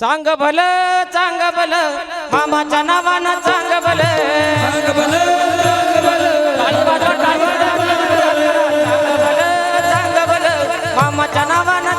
चांग भल चांग भल मामाच्या नावानं चांग भल. चांग भल मामाच्या नावानं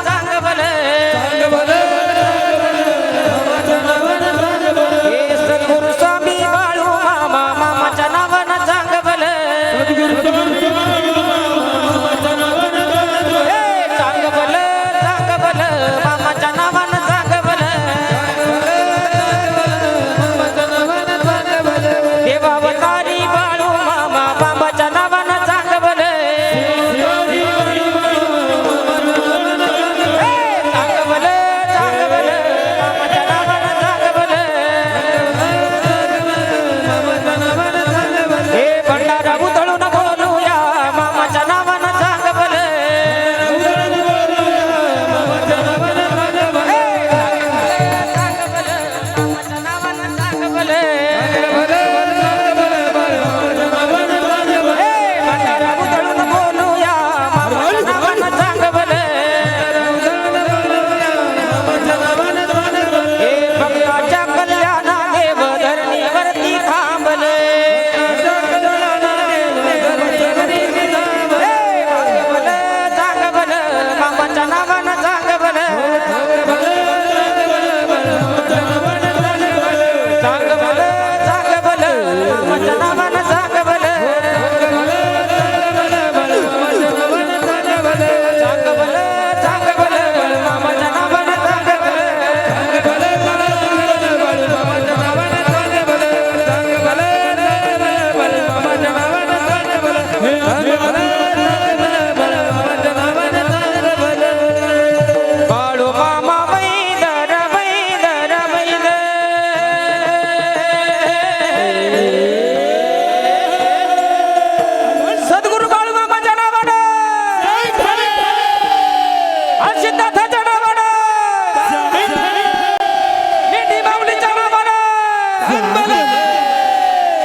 सांग बल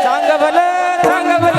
सांग बल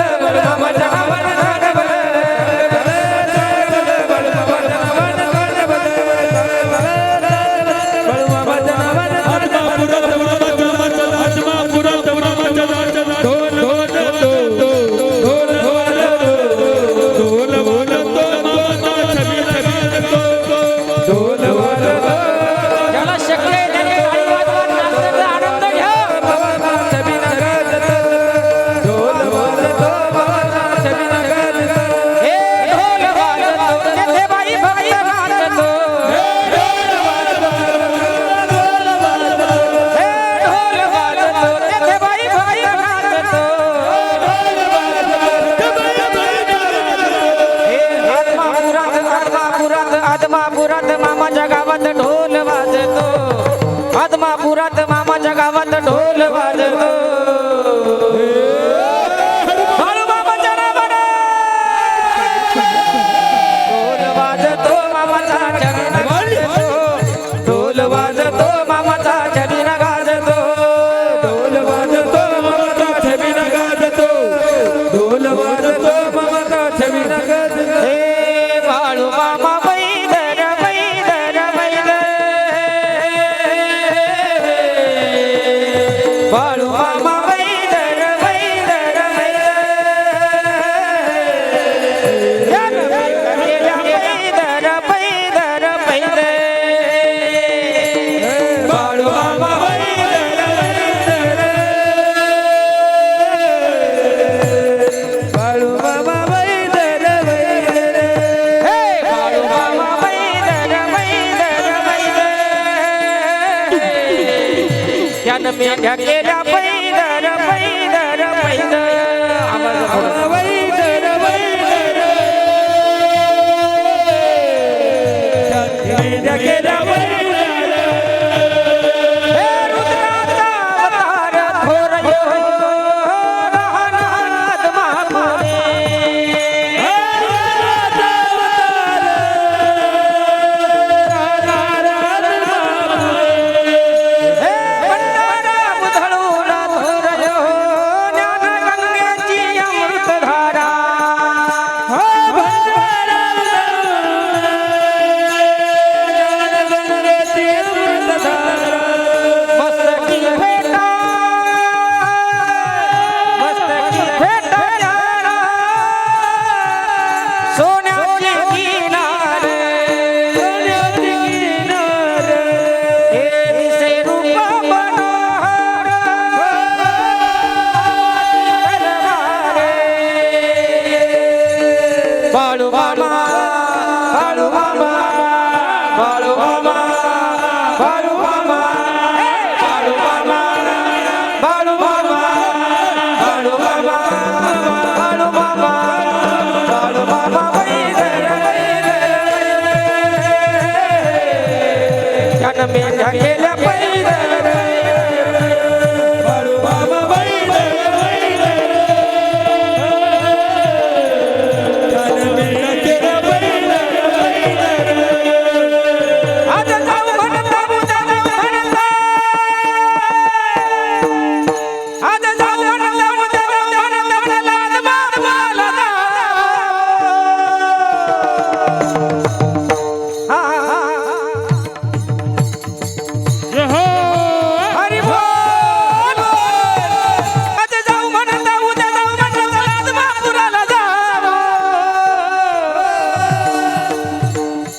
ज्ञान मेंढ्या गेल्या पैदर पैदर पैदर मेंढ्या गेल्या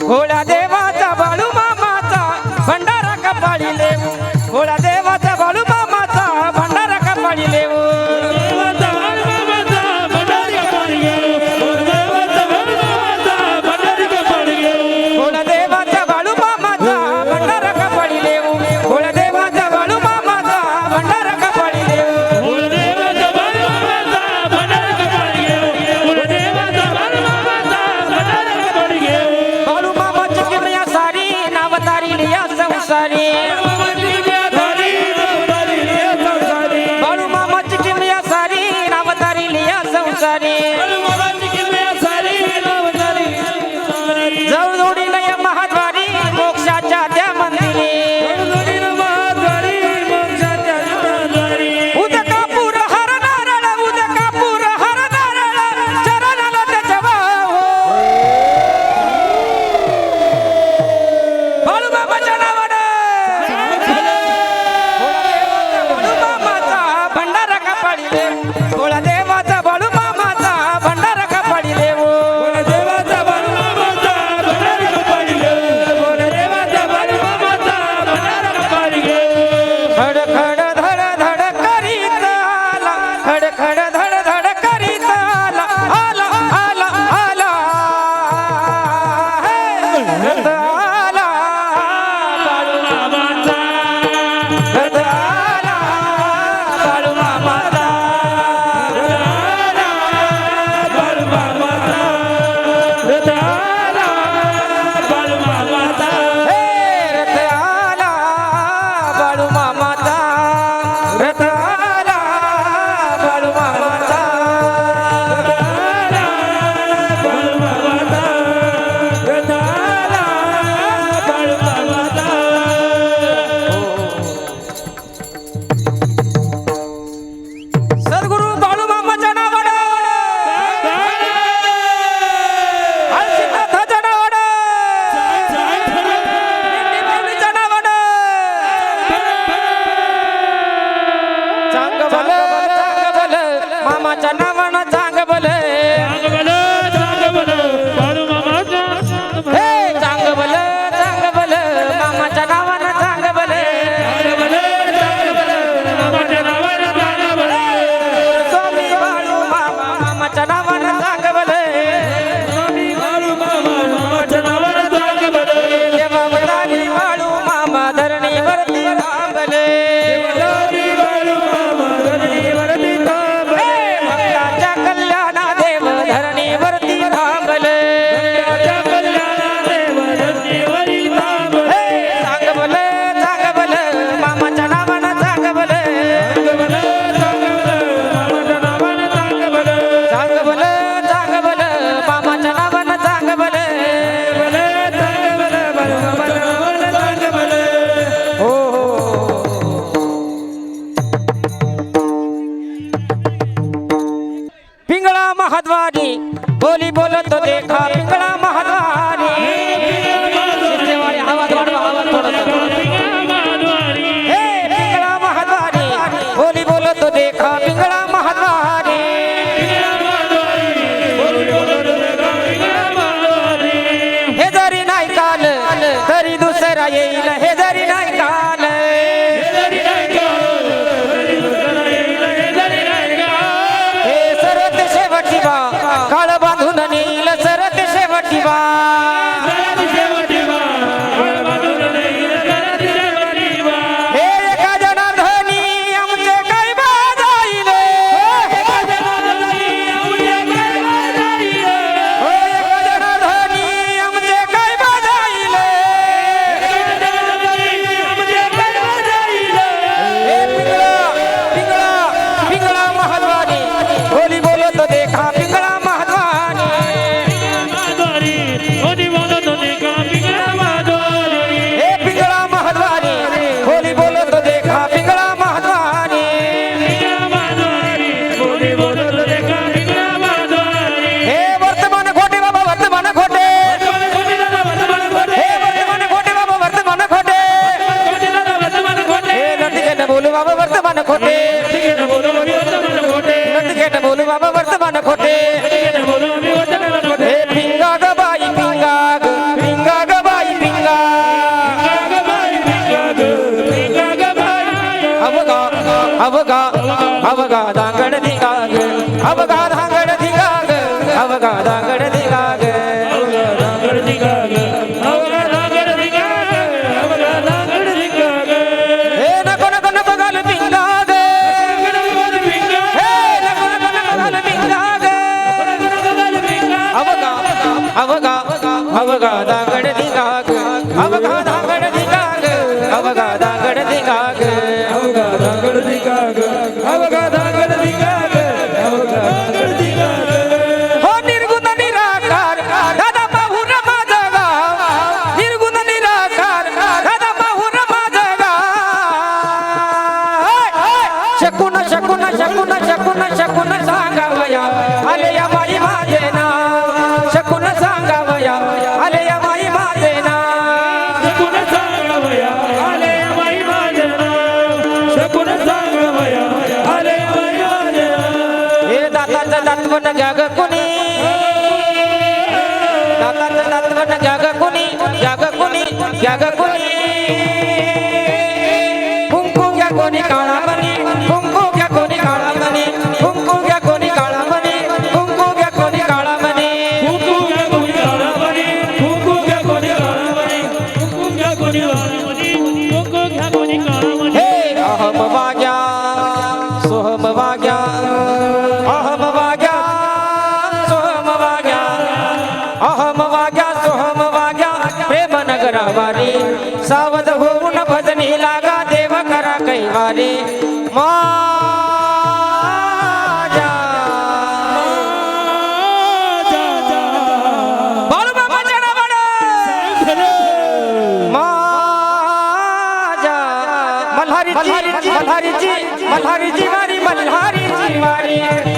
भोळ्या देवाचा बाळू मामाचा भंडारा कपाळीले. मामाच्या नावानं अवगा अवगा दांगड धिगा ग अवगा धांगड धिगा ग अवगा दांगड धिगा अवगा अवगा दांगड धिगा ग अवगा धांगड धिगा ग अवगा दांगड धिगा कोणी? कुंकू घ्या कोणी काळा बनी मल्हारीची मल्हारीची वारी मल्हारीची वारी